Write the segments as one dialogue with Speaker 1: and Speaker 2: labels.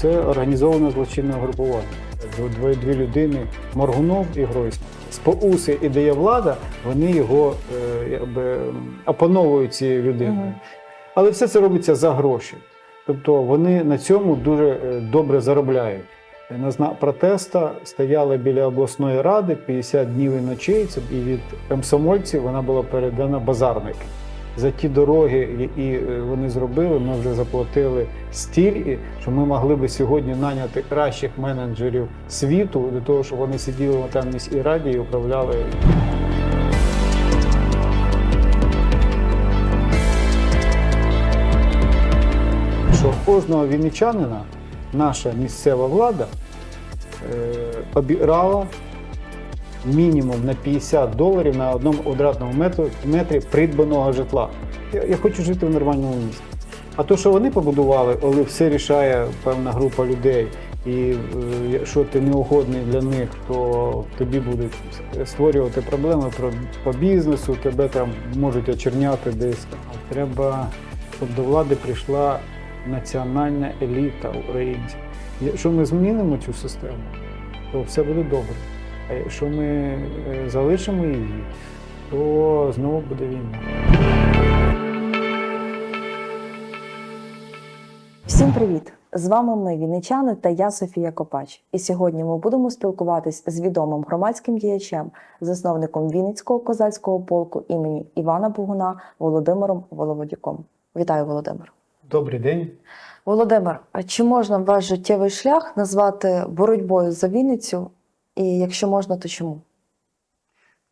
Speaker 1: Це організоване злочинне групування. Дві, дві людини, Моргунов і Гройсман. Споуси ідея влада, вони його е, якби, опановують цією людиною.
Speaker 2: Мгм.
Speaker 1: Але все це робиться за гроші. Тобто вони на цьому дуже е, добре заробляють. На знак протеста стояли біля обласної ради 50 днів і ночей. І від комсомольців вона була передана базарники. За ті дороги, які е, вони зробили, ми вже заплатили стільки, що ми могли би сьогодні наняти кращих менеджерів світу для того, щоб вони сиділи там в міській раді і управляли. що кожного вінничанина наша місцева влада е, обірала мінімум на 50 доларів на одному квадратному метрі придбаного житла. Я, я хочу жити в нормальному місті. А то, що вони побудували, коли все рішає певна група людей, і е, якщо ти неугодний для них, то тобі будуть створювати проблеми по бізнесу, тебе там можуть очерняти десь. Треба, щоб до влади прийшла національна еліта українців. Якщо ми змінимо цю систему, то все буде добре. А якщо ми е, залишимо її, то знову буде війна.
Speaker 2: Всім привіт! З вами ми, Вінничани, та я Софія Копач. І сьогодні ми будемо спілкуватись з відомим громадським діячем, засновником Вінницького козацького полку імені Івана Богуна Володимиром Воловодюком. Вітаю, Володимир.
Speaker 1: Добрий день.
Speaker 2: Володимир, а чи можна ваш життєвий шлях назвати боротьбою за Вінницю? І якщо можна, то чому?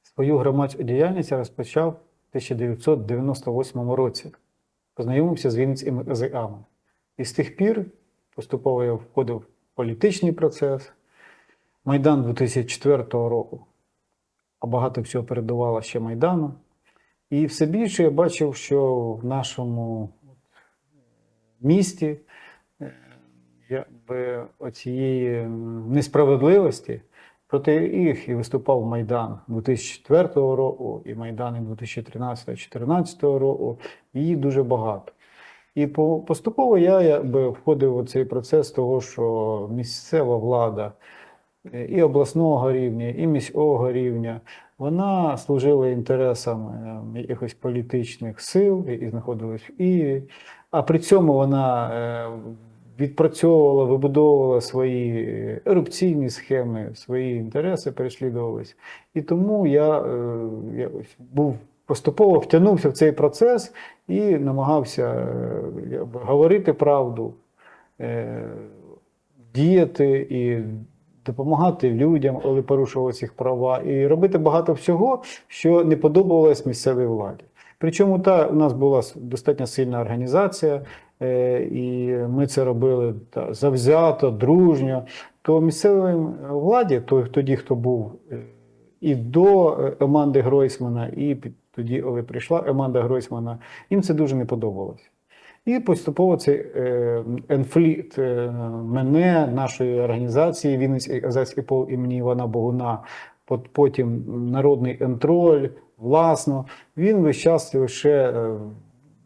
Speaker 1: Свою громадську діяльність я розпочав в 1998 році. Познайомився з Вінницькими АЗАми. І з тих пір поступово я входив в політичний процес. Майдан 2004 року, а багато всього передувало ще Майдану. І все більше я бачив, що в нашому місті е, якби, оцієї несправедливості проти їх і виступав Майдан 2004 року, і Майдан 2013-2014 року. Її дуже багато. І поступово я якби, входив у цей процес того, що місцева влада е, і обласного рівня, і міського рівня, вона служила інтересам е, якихось політичних сил, які знаходились в Києві. А при цьому вона е, відпрацьовувала, вибудовувала свої ерупційні схеми, свої інтереси переслідувались. І тому я е, якось був поступово втягнувся в цей процес і намагався е, говорити правду, е, діяти і допомагати людям, коли порушувалися їх права, і робити багато всього, що не подобалось місцевій владі. Причому та у нас була достатньо сильна організація, і ми це робили та, завзято, дружньо. То місцевій владі, то тоді, хто був е, і до е, Еманди Гройсмана, і тоді, коли прийшла Еманда Гройсмана, їм це дуже не подобалось. І поступово цей е, конфлікт е, мене, нашої організації Вінницький козацький пол імені Івана Богуна, пот- потім народний контроль, власно, він весь час лише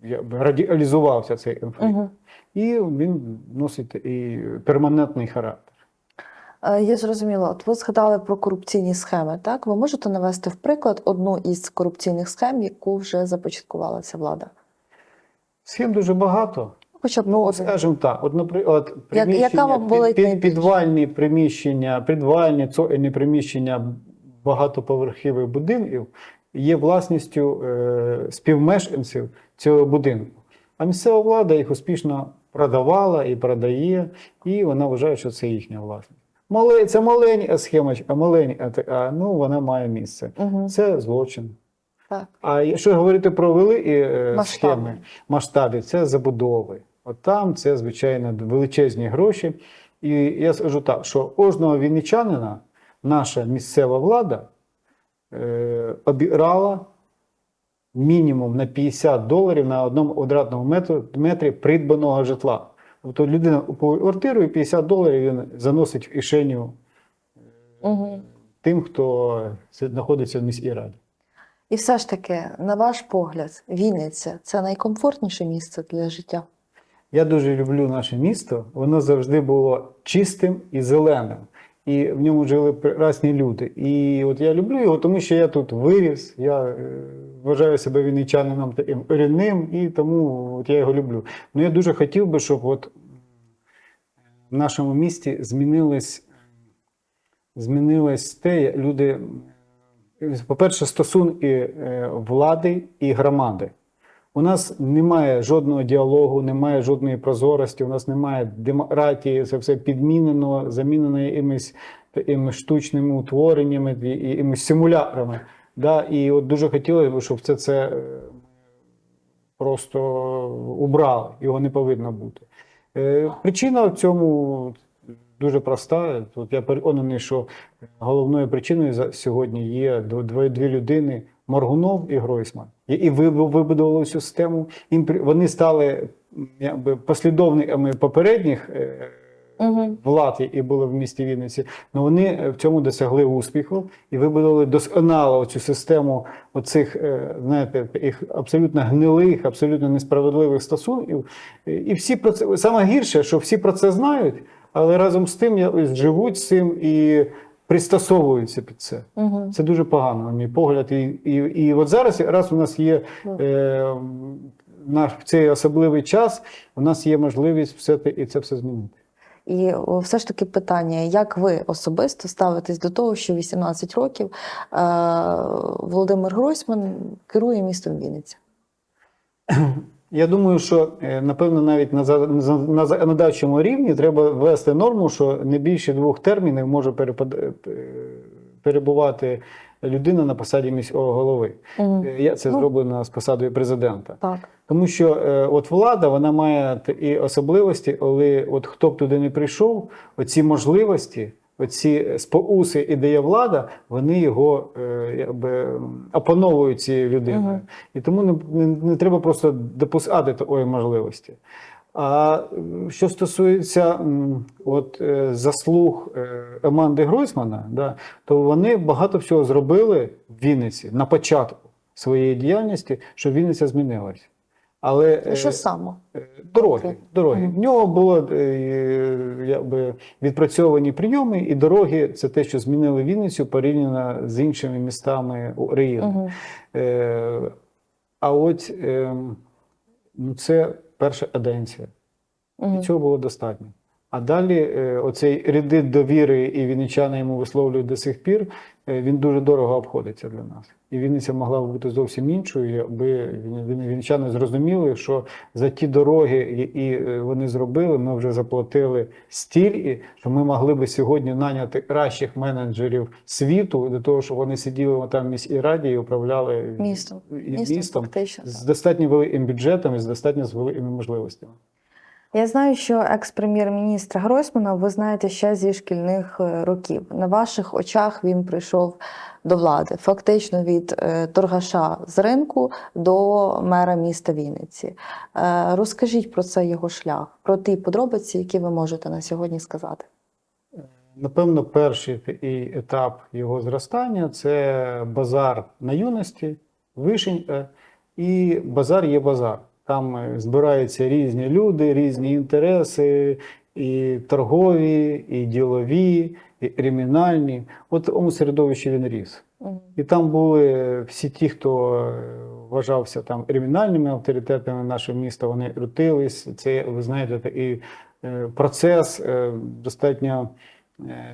Speaker 1: е, якби цей конфлікт.
Speaker 2: Угу.
Speaker 1: І він носить і перманентний характер.
Speaker 2: Е, Я зрозуміла. От ви згадали про корупційні схеми. Так, ви можете навести в приклад одну із корупційних схем, яку вже започаткувала ця влада?
Speaker 1: Схем дуже багато.
Speaker 2: Хоча б
Speaker 1: Ну, скажімо так, от, наприклад,
Speaker 2: Як- яка вам
Speaker 1: під, підвальні приміщення, підвальні цокольні приміщення багатоповерхівих будинків є власністю е, співмешканців цього будинку. А місцева влада їх успішно продавала і продає, і вона вважає, що це їхня власність. Мале, це маленька схемочка, маленька, така, ну вона має місце.
Speaker 2: Угу.
Speaker 1: Це злочин.
Speaker 2: Так.
Speaker 1: А якщо говорити про великі е,
Speaker 2: Масштаби.
Speaker 1: схеми, масштаби, це забудови. От там це, звичайно, величезні гроші. І я скажу так, що кожного вінничанина наша місцева влада е, обірала мінімум на 50 доларів на одному квадратному метрі придбаного житла. Тобто людина купує квартиру і 50 доларів він заносить в кишеню
Speaker 2: Угу.
Speaker 1: тим, хто знаходиться в міській раді.
Speaker 2: І все ж таки, на ваш погляд, Вінниця це найкомфортніше місце для життя.
Speaker 1: Я дуже люблю наше місто. Воно завжди було чистим і зеленим. І в ньому жили прекрасні люди. І от я люблю його, тому що я тут виріс, я е, вважаю себе вінничанином таким корінним, і тому от я його люблю. Ну я дуже хотів би, щоб от в нашому місті змінилось, змінилось те, люди, е, по-перше, стосунки е, влади і громади. У нас немає жодного діалогу, немає жодної прозорості, у нас немає демократії, це все підмінено, замінено якимись штучними утвореннями, якимись симуляторами. Да? І от дуже хотілося б, щоб це, це просто убрали, його не повинно бути. Е, Причина в цьому дуже проста. Тут я переконаний, що головною причиною сьогодні є дв- дві, дві людини: Моргунов і Гройсман. І, і вибудували цю систему. Вони стали якби, послідовниками попередніх. е,
Speaker 2: Угу.
Speaker 1: влад, які були в місті Вінниці, але вони е, в цьому досягли успіху і вибудували досконало цю систему оцих, е, знаєте, таких абсолютно гнилих, абсолютно несправедливих стосунків. І- всі про це саме гірше, що всі про це знають, але разом з тим живуть з цим і пристосовуються під це.
Speaker 2: Угу.
Speaker 1: Це дуже погано, на мій погляд. І, і, і от зараз, раз у нас є е, наш цей особливий час, у нас є можливість все те, і це все змінити.
Speaker 2: І все ж таки питання: як ви особисто ставитесь до того, що 18 років е, Володимир Гройсман керує містом Вінниця?
Speaker 1: Я думаю, що е, напевно навіть на на- законодавчому рівні треба ввести норму, що не більше двох термінів може е, перебувати людина на посаді міського голови.
Speaker 2: Угу.
Speaker 1: Я це
Speaker 2: Ну.
Speaker 1: зроблено з посадою президента.
Speaker 2: Так.
Speaker 1: Тому що от влада вона має і особливості, але от хто б туди не прийшов, оці можливості, оці споуси і дає влада, вони його е, якби опановують цією людиною.
Speaker 2: Мгм.
Speaker 1: І тому не, не, не треба просто допускати такої можливості. А що стосується от, е, заслуг Еманди Гройсмана, да, то вони багато всього зробили в Вінниці на початку своєї діяльності, щоб Вінниця змінилась. Але е,
Speaker 2: Що саме?
Speaker 1: е, дороги, дороги. В нього було е, якби, відпрацьовані прийоми, і дороги це те, що змінили Вінницю порівняно з іншими містами України.
Speaker 2: Угу.
Speaker 1: Е, а от е, ну, це перша аденція.
Speaker 2: Угу.
Speaker 1: І цього було достатньо. А далі е, оцей редит довіри, і вінничани йому висловлюють до сих пір, е, він дуже дорого обходиться для нас. І Вінниця могла б бути зовсім іншою, він- вінничани зрозуміли, що за ті дороги, які е, вони зробили, ми вже заплатили стільки, що ми могли би сьогодні наняти кращих менеджерів світу для того, щоб вони сиділи там в міській раді і управляли
Speaker 2: Містом. Містом,
Speaker 1: містом з достатньо великим бюджетом і з достатньо з великими можливостями.
Speaker 2: Я знаю, що екс-прем'єр-міністра Гройсмана ви знаєте ще зі шкільних е, років. На ваших очах він прийшов до влади, фактично від е, торгаша з ринку до мера міста Вінниці. Е, розкажіть про це його шлях, про ті подробиці, які ви можете на сьогодні сказати.
Speaker 1: Напевно, перший етап його зростання це базар на юності, вишенька, і базар є базар. Там е, збираються різні люди, різні інтереси, і торгові, і ділові, і кримінальні. От такому середовищі він ріс. І там були всі ті, хто е, вважався там кримінальними авторитетами нашого міста, вони крутились. Це, ви знаєте, такий е, процес достатньо,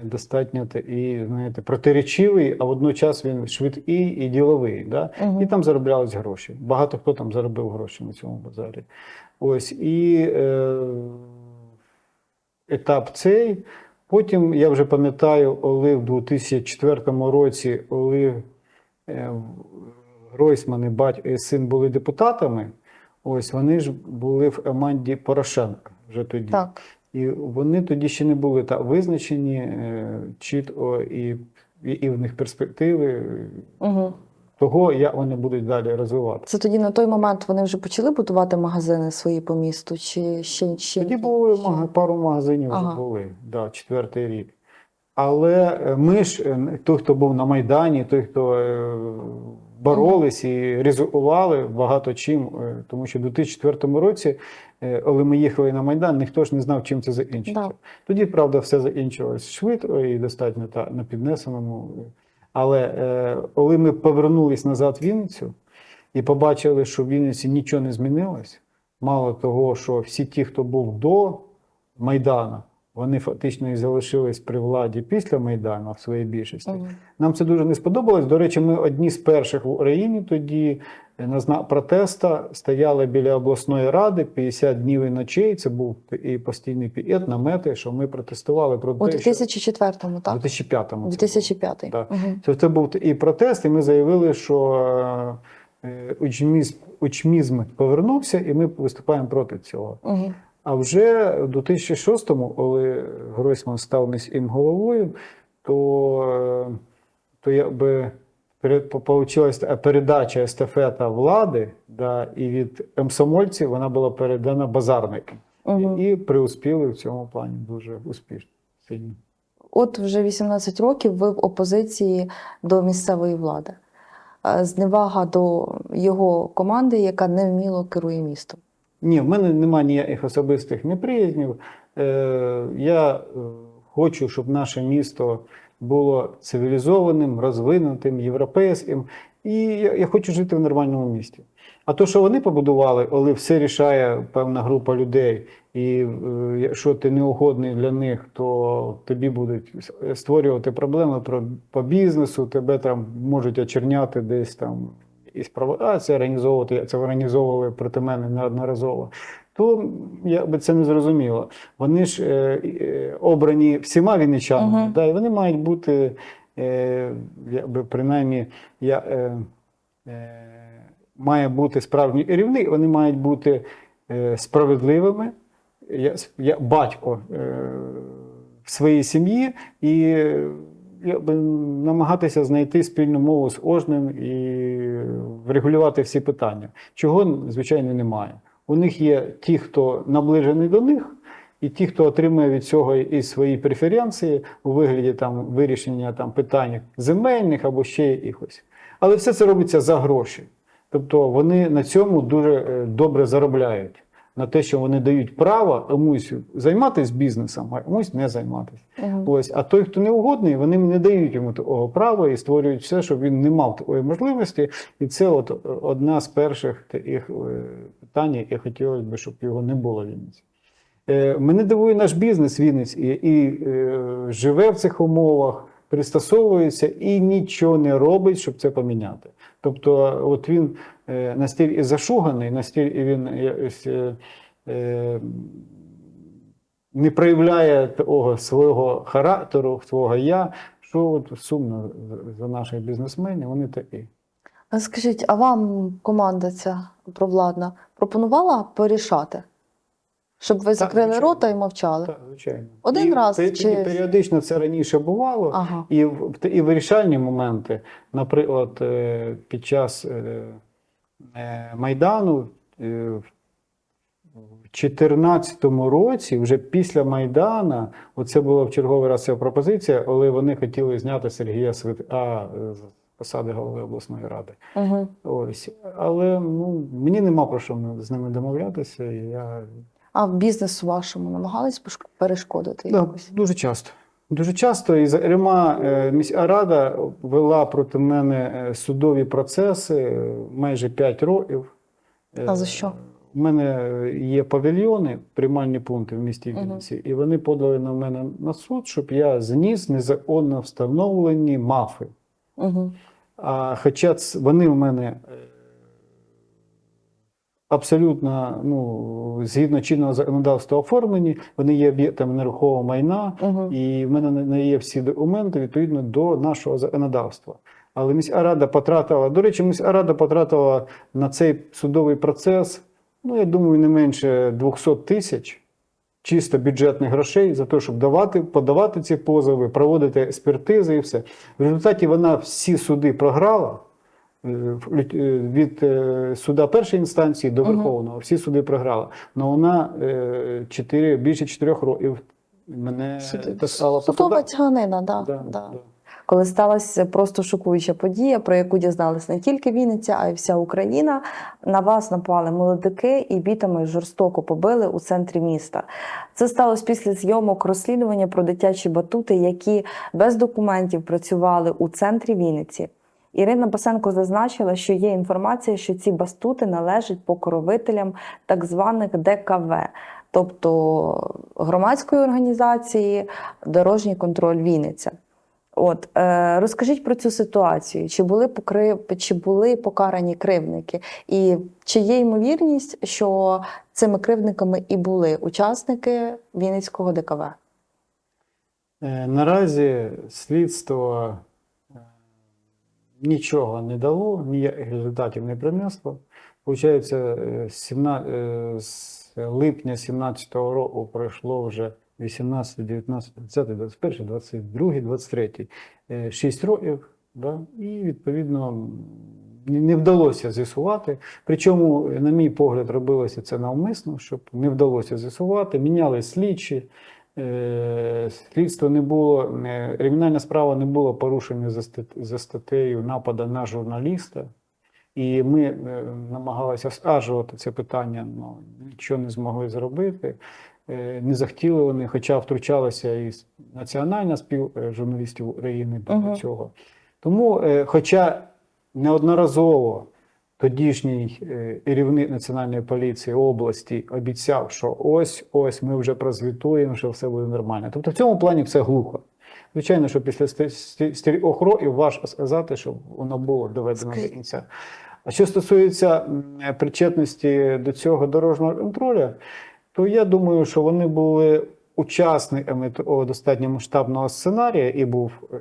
Speaker 1: достатньо такий, знаєте, протиречивий, а водночас він швидкий і діловий. Да?
Speaker 2: Мгм.
Speaker 1: І там зароблялись гроші. Багато хто там заробив гроші на цьому базарі. Ось і е, етап цей. Потім я вже пам'ятаю, коли в 2004 році, коли е, Гройсман і батько і син були депутатами, ось вони ж були в команді Порошенка вже тоді.
Speaker 2: Так.
Speaker 1: І вони тоді ще не були так визначені е, чітко, і, і, і в них перспективи
Speaker 2: Угу.
Speaker 1: того, як вони будуть далі розвиватися.
Speaker 2: Це тоді на той момент вони вже почали будувати магазини свої по місту, чи ще, ще
Speaker 1: Тоді були
Speaker 2: ще?
Speaker 1: пару магазинів
Speaker 2: Ага.
Speaker 1: вже були, да, четвертий рік. Але е, ми ж, той, хто був на Майдані, той, хто е, боролись і ризикували багато чим, е, тому що в 2004 році, е, коли ми їхали на Майдан, ніхто ж не знав, чим це закінчиться.
Speaker 2: Да.
Speaker 1: Тоді, правда, все закінчилось швидко і достатньо та, на піднесеному. Але е, коли ми повернулись назад в Вінницю і побачили, що в Вінниці нічого не змінилось, мало того, що всі ті, хто був до Майдана, вони фактично і залишились при владі після Майдану в своїй більшості.
Speaker 2: Мгм.
Speaker 1: Нам це дуже не сподобалось. До речі, ми одні з перших в Україні тоді е, на знак протеста стояли біля обласної ради 50 днів і ночей. Це був і постійний піет, намети, що ми протестували проти
Speaker 2: У
Speaker 1: те, що
Speaker 2: 2004-му,
Speaker 1: у
Speaker 2: так?
Speaker 1: 2005-му. це
Speaker 2: 2005.
Speaker 1: Так.
Speaker 2: Мгм.
Speaker 1: Це, це був і протест, і ми заявили, що е, учмізм, учмізм повернувся, і ми виступаємо проти цього.
Speaker 2: Мгм.
Speaker 1: А вже в 2006-му, коли Гройсман став міським головою, то, е, то якби получилась передача естафета влади, да, і від комсомольців вона була передана базарникам.
Speaker 2: Мгм.
Speaker 1: І преуспіли в цьому плані дуже успішно. сильно.
Speaker 2: От вже 18 років ви в опозиції до місцевої влади. Е, Зневага до його команди, яка невміло керує містом.
Speaker 1: Ні, в мене немає ніяких особистих неприязнів. Е, я е, хочу, щоб наше місто було цивілізованим, розвинутим, європейським. І я, хочу жити в нормальному місті. А то, що вони побудували, коли все рішає певна група людей, і е, якщо ти неугодний для них, то тобі будуть створювати проблеми про, по бізнесу, тебе там можуть очерняти десь там із провокації організовувати, це організовували проти мене неодноразово. То я би це не зрозуміло. Вони ж е, е, обрані всіма вінничанами,
Speaker 2: Мгм.
Speaker 1: да, і вони мають бути, е, якби принаймні, я, е, е, має бути справжній керівник, вони мають бути е, справедливими. Я, я батько е, в своїй сім'ї і намагатися знайти спільну мову з кожним і врегулювати всі питання. Чого, звичайно, немає. У них є ті, хто наближений до них, і ті, хто отримує від цього і свої преференції у вигляді там, вирішення там, питань земельних або ще якихось. Але все це робиться за гроші. Тобто вони на цьому дуже е, добре заробляють. На те, що вони дають право комусь займатися бізнесом, а комусь не займатися.
Speaker 2: Мгм.
Speaker 1: Ось, а той, хто не угодний, вони не дають йому такого права і створюють все, щоб він не мав такої можливості. І це от е, одна з перших таких е, питань, яке хотілося б, щоб його не було в Вінниці. Е, Мене дивує наш бізнес Вінниць і, і живе в цих умовах, пристосовується і нічого не робить, щоб це поміняти. Тобто, от він настільки зашуганий, настільки він якось, е, е, не проявляє того свого характеру, свого я, що от сумно за наших бізнесменів, вони такі.
Speaker 2: Скажіть, а вам команда ця провладна пропонувала порішати? Щоб ви закрили
Speaker 1: звичайно.
Speaker 2: рота і мовчали?
Speaker 1: Так, звичайно.
Speaker 2: Один
Speaker 1: і,
Speaker 2: раз
Speaker 1: пе-
Speaker 2: чи-
Speaker 1: і періодично це раніше бувало.
Speaker 2: Ага.
Speaker 1: І в, і вирішальні моменти, наприклад, е, під час е, е, Майдану е, в 2014 році, вже після Майдана, оце була в черговий раз ця пропозиція, коли вони хотіли зняти Сергія Свита з посади голови обласної ради.
Speaker 2: Угу.
Speaker 1: Ось. Але ну, мені нема про що з ними домовлятися. Я
Speaker 2: А в бізнесу вашому намагались перешкодити
Speaker 1: Да,
Speaker 2: якось?
Speaker 1: дуже часто. Дуже часто, і зокрема, е, міська рада вела проти мене е, судові процеси е, майже 5 років.
Speaker 2: А за що?
Speaker 1: У мене є павільйони, приймальні пункти в місті. Вінниці, і вони подали на мене на суд, щоб я зніс незаконно встановлені мафи.
Speaker 2: Угу.
Speaker 1: А хоча вони в мене абсолютно ну, згідно чинного законодавства оформлені, вони є об'єктами нерухомого майна,
Speaker 2: Угу.
Speaker 1: і в мене не є всі документи відповідно до нашого законодавства. Але міська рада потратила, до речі, міська рада потратила на цей судовий процес, ну я думаю, не менше 200 тисяч чисто бюджетних грошей за те, щоб давати, подавати ці позови, проводити експертизи і все. В результаті вона всі суди програла. Е, е, Від е, суда першої інстанції до. Верховного, всі суди програла. Але вона е, 4, більше 4 років мене таскала по
Speaker 2: Судова
Speaker 1: судах.
Speaker 2: тяганина, да,
Speaker 1: Да,
Speaker 2: да.
Speaker 1: да.
Speaker 2: коли сталася просто шокуюча подія, про яку дізналась не тільки Вінниця, а й вся Україна. На вас напали молодики і бітами жорстоко побили у центрі міста. Це сталося після зйомок розслідування про дитячі батути, які без документів працювали у центрі Вінниці. Ірина Басенко зазначила, що є інформація, що ці бастути належать покровителям так званих ДКВ, тобто громадської організації Дорожній контроль Вінниця. От е, розкажіть про цю ситуацію. Чи були покрив, чи були покарані кривники? І чи є ймовірність, що цими кривдниками і були учасники Вінницького ДКВ?
Speaker 1: Е, Наразі слідство нічого не дало, ніяких результатів не принесло. Получається, е, е, з липня 2017 року пройшло вже 18, 19, 20, 21, 22, 23, 6 років, да? і відповідно не вдалося з'ясувати. Причому, на мій погляд, робилося це навмисно, щоб не вдалося з'ясувати. Міняли слідчі, Слідство не було, е, кримінальна справа не була порушена за стат- за статтею напада на журналіста. І ми е, намагалися скажувати це питання, але нічого не змогли зробити. Е, Не захотіли вони, хоча втручалася і Національна спів е, журналістів України до
Speaker 2: Мгм.
Speaker 1: цього. Тому, е, хоча неодноразово тодішній е, керівник Національної поліції області обіцяв, що ось ось ми вже прозвітуємо, що все буде нормально. Тобто в цьому плані все глухо. Звичайно, що після стількох років важко сказати, що воно було доведено до кінця. А що стосується причетності до цього дорожнього контролю, то я думаю, що вони були учасниками того достатньо масштабного сценарія і був е,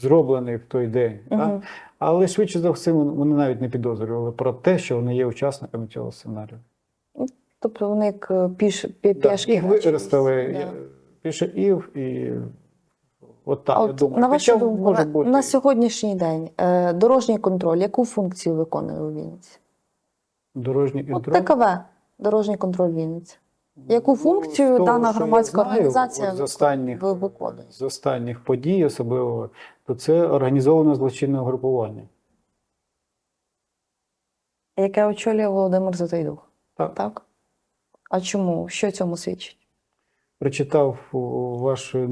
Speaker 1: зроблений в той день. так? Але швидше за все, вони навіть не підозрювали про те, що вони є учасниками цього сценарію.
Speaker 2: Тобто вони як е, піш, пі-
Speaker 1: Да,
Speaker 2: пішки.
Speaker 1: їх використали
Speaker 2: Да.
Speaker 1: е, Ів і от так,
Speaker 2: А
Speaker 1: я думаю.
Speaker 2: на вашу думку, на,
Speaker 1: бути.
Speaker 2: на сьогоднішній день е, дорожній контроль яку функцію виконує у Вінниці?
Speaker 1: дорожній
Speaker 2: От
Speaker 1: контроль.
Speaker 2: ТКВ, дорожній контроль Вінниці. Яку
Speaker 1: Ну,
Speaker 2: функцію
Speaker 1: того,
Speaker 2: дана громадська
Speaker 1: знаю,
Speaker 2: організація
Speaker 1: з останніх,
Speaker 2: виконує?
Speaker 1: з останніх подій, особливо, то це організоване злочинне групування.
Speaker 2: Яке очолює Володимир Затайдух?
Speaker 1: Так.
Speaker 2: так? А чому? Що цьому свідчить?
Speaker 1: Прочитав вашу,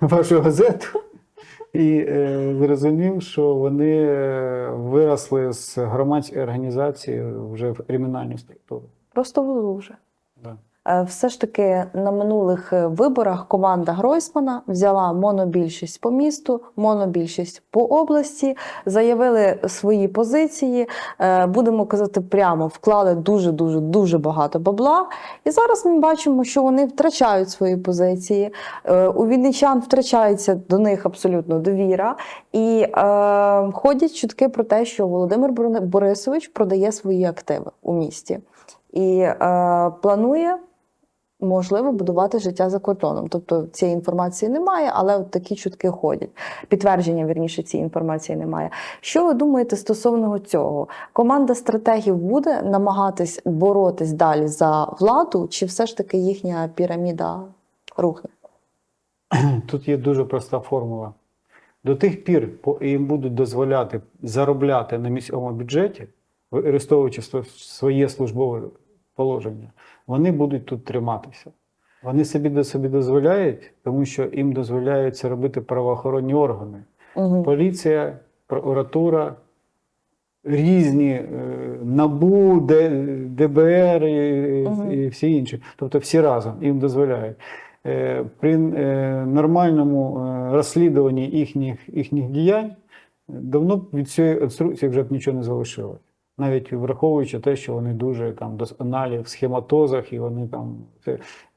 Speaker 1: вашу газету і е, зрозумів, що вони е, виросли з громадської організації вже в кримінальну структуру.
Speaker 2: Просто вже. Е, Все ж таки на минулих е, виборах команда Гройсмана взяла монобільшість по місту, монобільшість по області, заявили свої позиції. е, Будемо казати прямо, вклали дуже дуже дуже багато бабла. І зараз ми бачимо, що вони втрачають свої позиції. У вінничан втрачається до них абсолютно довіра. І е, ходять чутки про те, що Володимир Борисович продає свої активи у місті і е, планує можливо будувати життя за кордоном. Тобто цієї інформації немає, але от такі чутки ходять. Підтвердження вірніше цієї інформації немає. Що ви думаєте стосовно цього? Команда стратегів буде намагатись боротись далі за владу, чи все ж таки їхня піраміда рухне?
Speaker 1: Тут є дуже проста формула. До тих пір, їм будуть дозволяти заробляти на міському бюджеті, використовуючи своє службове положення, вони будуть тут триматися. Вони собі до собі дозволяють, тому що їм дозволяють це робити правоохоронні органи.
Speaker 2: Угу.
Speaker 1: Поліція, прокуратура, різні е, НАБУ, Д- ДБР і,
Speaker 2: Мгм.
Speaker 1: і всі інші. Тобто всі разом їм дозволяють. Е, При е, нормальному е, розслідуванні їхніх, їхніх діянь давно б від цієї інструкції вже б нічого не залишилось. Навіть враховуючи те, що вони дуже там досконалі в схематозах, і вони там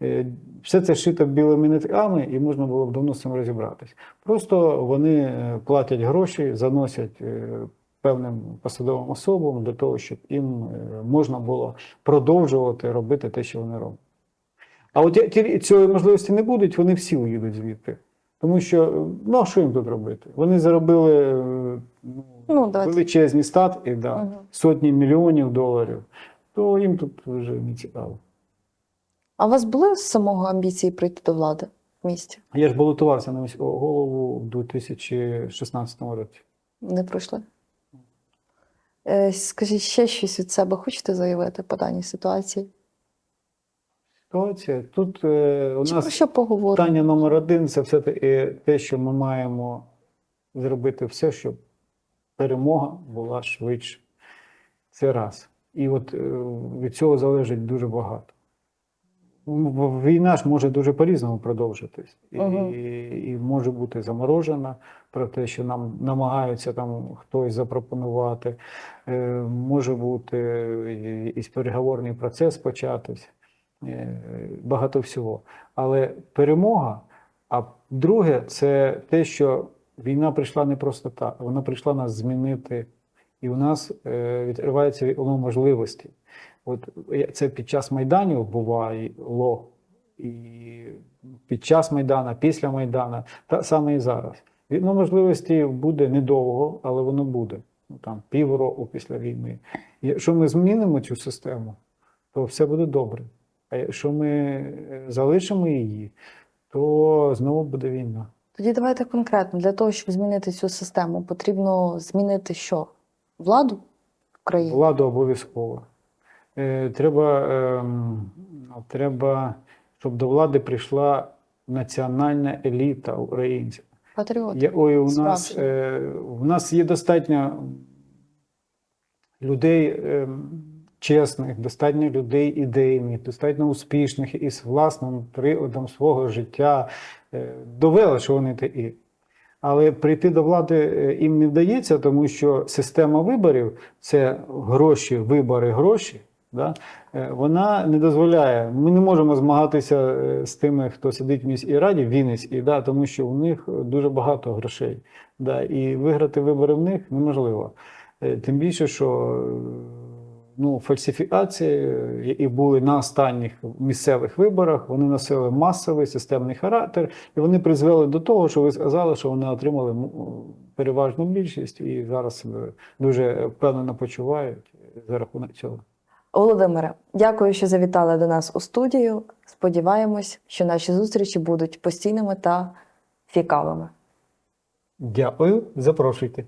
Speaker 1: е, все це шито білими нитками, і можна було б давно з цим розібратись. Просто вони е, платять гроші, заносять е, певним посадовим особам для того, щоб їм можна було продовжувати робити те, що вони роблять. А от цієї можливості не буде, вони всі уїдуть звідти. Тому що ну а що їм тут робити? Вони заробили е, ну, величезні статки, да,
Speaker 2: Мгм.
Speaker 1: сотні мільйонів доларів, то їм тут вже не цікаво.
Speaker 2: А у вас були з самого амбіції прийти до влади? в місті?
Speaker 1: Я ж балотувався на міського голову в 2016 році.
Speaker 2: Не пройшли? Е, Скажіть ще щось від себе хочете заявити по даній ситуації?
Speaker 1: Ситуація тут е, у
Speaker 2: Чи
Speaker 1: нас
Speaker 2: що поговоримо?
Speaker 1: питання номер один це все те, те, що ми маємо зробити все, щоб перемога була швидше. Це раз. І от е, від цього залежить дуже багато. Війна ж може дуже по-різному продовжитись. І,
Speaker 2: Мгм.
Speaker 1: і може бути заморожена про те, що нам намагаються там хтось запропонувати. Е, Може бути і- якийсь переговорний процес початись. Е, Багато всього. Але перемога, а друге, це те, що війна прийшла не просто так, вона прийшла нас змінити, і у нас е, відкриваються вікно можливості. От це під час Майданів бувало, і під час Майдана, після Майдана, та саме і зараз. Вікно можливості буде недовго, але воно буде. Ну, там, півроку після війни. Якщо ми змінимо цю систему, то все буде добре. А якщо ми е, залишимо її, то знову буде війна.
Speaker 2: Тоді давайте конкретно. Для того, щоб змінити цю систему, потрібно змінити що? Владу в країні?
Speaker 1: Влада обов'язково. Е, Треба, ем, треба, щоб до влади прийшла національна еліта українців.
Speaker 2: Патріоти.
Speaker 1: Ой, у нас, е, у нас є достатньо людей ем, чесних, достатньо людей ідейних, достатньо успішних із власним приводом свого життя. Е, довели, що вони такі. Але прийти до влади е, їм не вдається, тому що система виборів це гроші, вибори, гроші. Да? е, Вона не дозволяє. Ми не можемо змагатися з тими, хто сидить в міській раді Вінницькій, да? тому що у них дуже багато грошей. Да? І виграти вибори в них неможливо. Тим більше, що ну, фальсифікації, е, які були на останніх місцевих виборах, вони носили масовий системний характер, і вони призвели до того, що ви сказали, що вони отримали переважну більшість і зараз себе дуже впевнено почувають за рахунок цього.
Speaker 2: Володимире, дякую, що завітали до нас у студію. Сподіваємось, що наші зустрічі будуть постійними та цікавими.
Speaker 1: Дякую, запрошуйте.